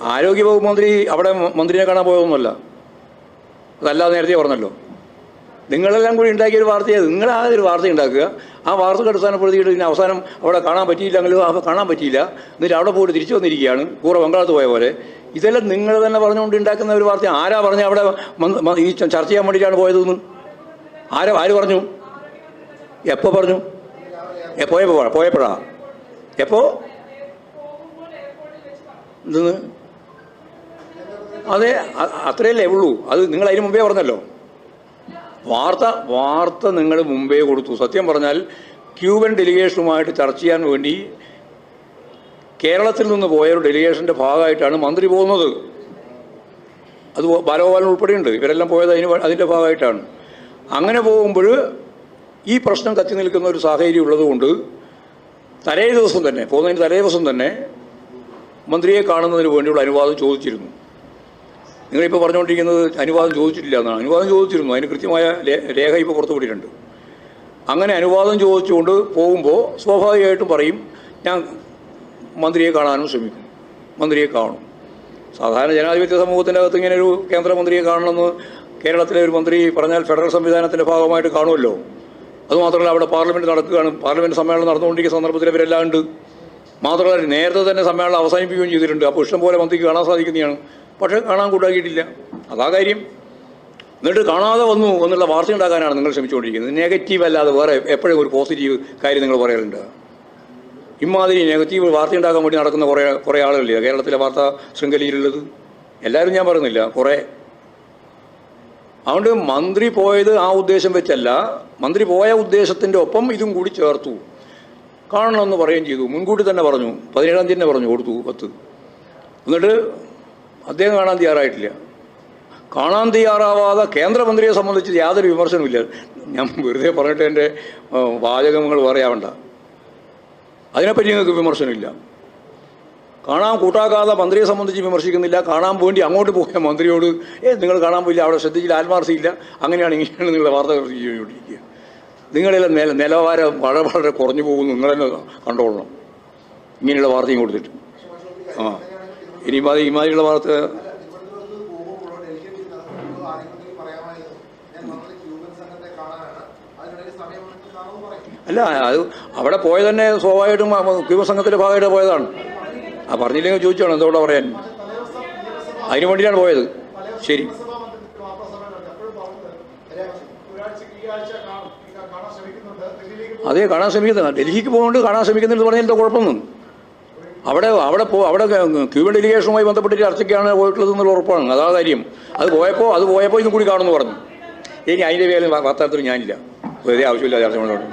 ആരോഗ്യവകുപ്പ് മന്ത്രി അവിടെ മന്ത്രിയെ കാണാൻ പോയതൊന്നുമല്ല. അതല്ലാതെ നേരത്തെ പറഞ്ഞല്ലോ. നിങ്ങളെല്ലാം കൂടി ഉണ്ടാക്കിയ ഒരു വാർത്തയാണ് നിങ്ങളാ ഒരു വാർത്ത ഉണ്ടാക്കുക. ആ വാർത്തക്ക് അടിസ്ഥാനപ്പെടുത്തിയിട്ട് പിന്നെ അവസാനം അവിടെ കാണാൻ പറ്റിയില്ലെങ്കിലും ആ കാണാൻ പറ്റിയില്ല. എന്നിട്ട് അവിടെ പോയിട്ട് തിരിച്ചു വന്നിരിക്കുകയാണ്. കൂറ ബംഗാളത്ത് പോയ പോലെ. ഇതെല്ലാം നിങ്ങൾ തന്നെ പറഞ്ഞുകൊണ്ട് ഉണ്ടാക്കുന്ന ഒരു വാർത്ത. ആരാ പറഞ്ഞു അവിടെ ഈ ചർച്ച ചെയ്യാൻ വേണ്ടിയിട്ടാണ് പോയതെന്ന്? ആരാ ആര് പറഞ്ഞു? എപ്പോൾ പറഞ്ഞു? പോയപ്പോഴാ പോയപ്പോ പോയപ്പോഴാ? എപ്പോ? എന്തെന്ന് അതെ അത്രയല്ലേ ഉള്ളൂ. അത് നിങ്ങൾ അതിന് മുമ്പേ പറഞ്ഞല്ലോ. വാർത്ത വാർത്ത നിങ്ങൾ മുമ്പേ കൊടുത്തു. സത്യം പറഞ്ഞാൽ ക്യൂബൻ ഡെലിഗേഷനുമായിട്ട് ചർച്ച ചെയ്യാൻ വേണ്ടി കേരളത്തിൽ നിന്ന് പോയ ഒരു ഡെലിഗേഷന്റെ ഭാഗമായിട്ടാണ് മന്ത്രി പോകുന്നത്. അത് ബാലഗോപാലൻ ഉൾപ്പെടെയുണ്ട്. ഇവരെല്ലാം പോയത് അതിന് അതിന്റെ ഭാഗമായിട്ടാണ്. അങ്ങനെ പോകുമ്പോൾ ഈ പ്രശ്നം കത്തി നിൽക്കുന്ന ഒരു സാഹചര്യം ഉള്ളതുകൊണ്ട് തലേ ദിവസം തന്നെ പോകുന്നതിന് തലേ ദിവസം തന്നെ മന്ത്രിയെ കാണുന്നതിന് വേണ്ടിയുള്ള അനുവാദം ചോദിച്ചിരുന്നു. നിങ്ങളിപ്പോൾ പറഞ്ഞുകൊണ്ടിരിക്കുന്നത് അനുവാദം ചോദിച്ചിട്ടില്ല എന്നാണ്. അനുവാദം ചോദിച്ചിരുന്നു. അതിന് കൃത്യമായ രേഖ ഇപ്പോൾ പുറത്തു പുറത്തുവിട്ടിട്ടുണ്ട് അങ്ങനെ അനുവാദം ചോദിച്ചുകൊണ്ട് പോകുമ്പോൾ സ്വാഭാവികമായിട്ടും പറയും ഞാൻ മന്ത്രിയെ കാണാനും ശ്രമിക്കും. മന്ത്രിയെ കാണും. സാധാരണ ജനാധിപത്യ സമൂഹത്തിന്റെ അകത്ത് ഇങ്ങനെ ഒരു കേന്ദ്രമന്ത്രിയെ കാണണമെന്ന് കേരളത്തിലെ ഒരു മന്ത്രി പറഞ്ഞാൽ ഫെഡറൽ സംവിധാനത്തിന്റെ ഭാഗമായിട്ട് കാണുമല്ലോ. അതുമാത്രമല്ല അവിടെ പാർലമെന്റ് നടക്കുകയാണ്. പാർലമെന്റ് സമ്മേളനം നടന്നുകൊണ്ടിരിക്കുന്ന സന്ദർഭത്തിൽ ഇവരെല്ലാം ഉണ്ട്. മാത്രമല്ല നേരത്തെ തന്നെ സമ്മേളനം അവസാനിപ്പിക്കുകയും ചെയ്തിട്ടുണ്ട്. അപ്പോൾ ഇഷ്ടം പോലെ മന്ത്രിക്ക് കാണാൻ സാധിക്കുന്നതാണ്. പക്ഷേ കാണാൻ കൂട്ടാക്കിയിട്ടില്ല. അതാ കാര്യം. എന്നിട്ട് കാണാതെ വന്നു എന്നുള്ള വാർത്ത ഉണ്ടാക്കാനാണ് നിങ്ങൾ ശ്രമിച്ചുകൊണ്ടിരിക്കുന്നത്. നെഗറ്റീവ് അല്ലാതെ വേറെ എപ്പോഴും ഒരു പോസിറ്റീവ് കാര്യം നിങ്ങൾ പറയാറുണ്ട്. ഇമാതിരി നെഗറ്റീവ് വാർത്ത ഉണ്ടാക്കാൻ വേണ്ടി നടക്കുന്ന കുറേ കുറേ ആളുകളില്ല? കേരളത്തിലെ വാർത്താ ശൃംഖലയിലുള്ളത്. എല്ലാവരും ഞാൻ പറയുന്നില്ല. കുറേ. അതുകൊണ്ട് മന്ത്രി പോയത് ആ ഉദ്ദേശം വെച്ചല്ല. മന്ത്രി പോയ ഉദ്ദേശത്തിന്റെ ഒപ്പം ഇതും കൂടി ചേർത്തു. കാണണമെന്ന് പറയുകയും ചെയ്തു. മുൻകൂട്ടി തന്നെ പറഞ്ഞു. പതിനേഴാം തീയതി തന്നെ പറഞ്ഞു കൊടുത്തു പത്ത്. എന്നിട്ട് അദ്ദേഹം കാണാൻ തയ്യാറായിട്ടില്ല. കാണാൻ തയ്യാറാവാതെ കേന്ദ്രമന്ത്രിയെ സംബന്ധിച്ച് യാതൊരു വിമർശനവുമില്ല ഞാൻ വെറുതെ പറഞ്ഞിട്ട് എന്റെ വാചകങ്ങൾ പറയാവണ്ട അതിനെപ്പറ്റി നിങ്ങൾക്ക് വിമർശനമില്ല. കാണാൻ കൂട്ടാക്കാതെ മന്ത്രിയെ സംബന്ധിച്ച് വിമർശിക്കുന്നില്ല. കാണാൻ വേണ്ടി അങ്ങോട്ട് പോയ മന്ത്രിയോട് ഏ നിങ്ങൾ കാണാൻ പോയില്ല അവിടെ ശ്രദ്ധിച്ചില്ല ആത്മാർത്ഥയില്ല. അങ്ങനെയാണ് ഇങ്ങനെയാണ് നിങ്ങളുടെ വാർത്തകൾ ചെയ്തുകൊണ്ടിരിക്കുക നിങ്ങളെല്ലാം നില നിലവാരം വളരെ വളരെ കുറഞ്ഞു പോകുന്നു. നിങ്ങൾ തന്നെ കണ്ടോളണം. ഇങ്ങനെയുള്ള വാർത്തയും കൊടുത്തിട്ട്. ആ. ഇനി ഇമാതി ഇമാതിരിയുള്ള വാർത്ത അല്ല അത് അവിടെ പോയ തന്നെ സ്വാഭാവികമായിട്ടും ക്യൂബ സംഘത്തിന്റെ ഭാഗമായിട്ട് പോയതാണ്. ആ പറഞ്ഞില്ലെങ്കിൽ ചോദിച്ചാണ് എന്തോടെ പറയാൻ. അതിനു വേണ്ടിയിട്ടാണ് പോയത്. ശരി നിയമസഭാ മണ്ഡലത്തിൽ വാർത്താ സമ്മേളനം എപ്പോഴും പറഞ്ഞത് ഒരാഴ്ചക്ക് ഈ ആഴ്ച കാണാൻ കാണാൻ ശ്രമിക്കുന്നുണ്ട് ഡൽഹിയിലേക്ക് അതേ കാണാൻ ശ്രമിക്കുന്നത് ഡൽഹിക്ക് പോകുന്നുണ്ട് കാണാൻ ശ്രമിക്കുന്നുണ്ട് പറഞ്ഞാൽ എന്താ കുഴപ്പമൊന്നും? അവിടെ അവിടെ പോ അവിടെ ക്യൂബൻ ഡെലിഗേഷനുമായി ബന്ധപ്പെട്ട് ചർച്ചയ്ക്കാണ് പോയിട്ടുള്ളത് എന്നുള്ള ഉറപ്പാണ്. അതാ കാര്യം. അത് പോയപ്പോൾ അത് പോയപ്പോൾ ഇതും കൂടി കാണുമെന്ന് പറഞ്ഞു. ഇനി അതിന്റെ പേരിൽ വാർത്താത്തിൽ ഞാനില്ല. വെറുതെ ആവശ്യമില്ല ചർച്ച കൊണ്ടോട്ട്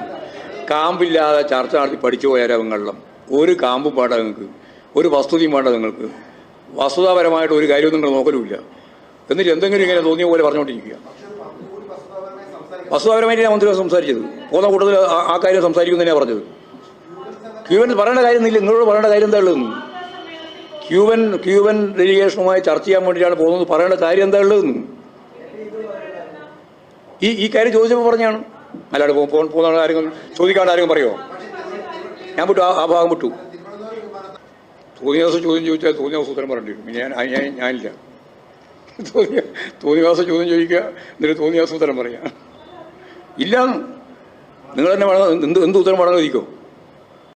കാമ്പില്ലാതെ ചർച്ച നടത്തി പഠിച്ചു പോയാൽ അവങ്ങളിലും ഒരു കാമ്പും പാടാ നിങ്ങൾക്ക് ഒരു വസ്തുതയും വേണ്ട നിങ്ങൾക്ക് വസ്തുതാപരമായിട്ട് ഒരു കാര്യവും നിങ്ങൾ നോക്കലുമില്ല. എന്നിട്ട് എന്തെങ്കിലും ഇങ്ങനെ തോന്നിയ പോലെ പറഞ്ഞുകൊണ്ടിരിക്കുക. വസ്തുതാപരമായിട്ട് ഞാൻ മന്ത്രിയോട് സംസാരിച്ചത്. പോകുന്ന കൂട്ടത്തിൽ ആ- കാര്യം സംസാരിക്കുന്നതിനാണ് പറഞ്ഞത്. ക്യൂബൻ പറയേണ്ട കാര്യം ഇല്ല നിങ്ങളോട് പറയേണ്ട കാര്യം എന്താ ഉള്ളതെന്ന് ക്യൂബൻ ക്യൂബൻ ഡെലിഗേഷനുമായി ചർച്ച ചെയ്യാൻ വേണ്ടിയിട്ടാണ് പോകുന്നത്. പറയേണ്ട കാര്യം എന്താ ഉള്ളതെന്ന് ഈ ഈ കാര്യം ചോദിച്ചപ്പോൾ പറഞ്ഞാണ്. അല്ലാണ്ട് പോകുന്ന ആരെങ്കിലും ചോദിക്കാണ്ട് ആരെങ്കിലും പറയുമോ ഞാൻ വിട്ടു. ആ- ഭാഗം വിട്ടു. തോന്നിയാസം ചോദ്യം ചോദിച്ചാൽ തോന്നിയാസം ഉത്തരം പറയേണ്ടി വരും. ഞാൻ ഞാൻ ഞാനില്ല. തോന്നിയ തോന്നിയ ദിവസം ചോദ്യം ചോദിക്കുക. എന്നിട്ട് തോന്നിയാസം ഉത്തരം പറയാം. ഇല്ല. നിങ്ങൾ തന്നെ വേണം എന്ത് എന്ത് ഉത്തരം വേണമെന്ന് ചോദിക്കോ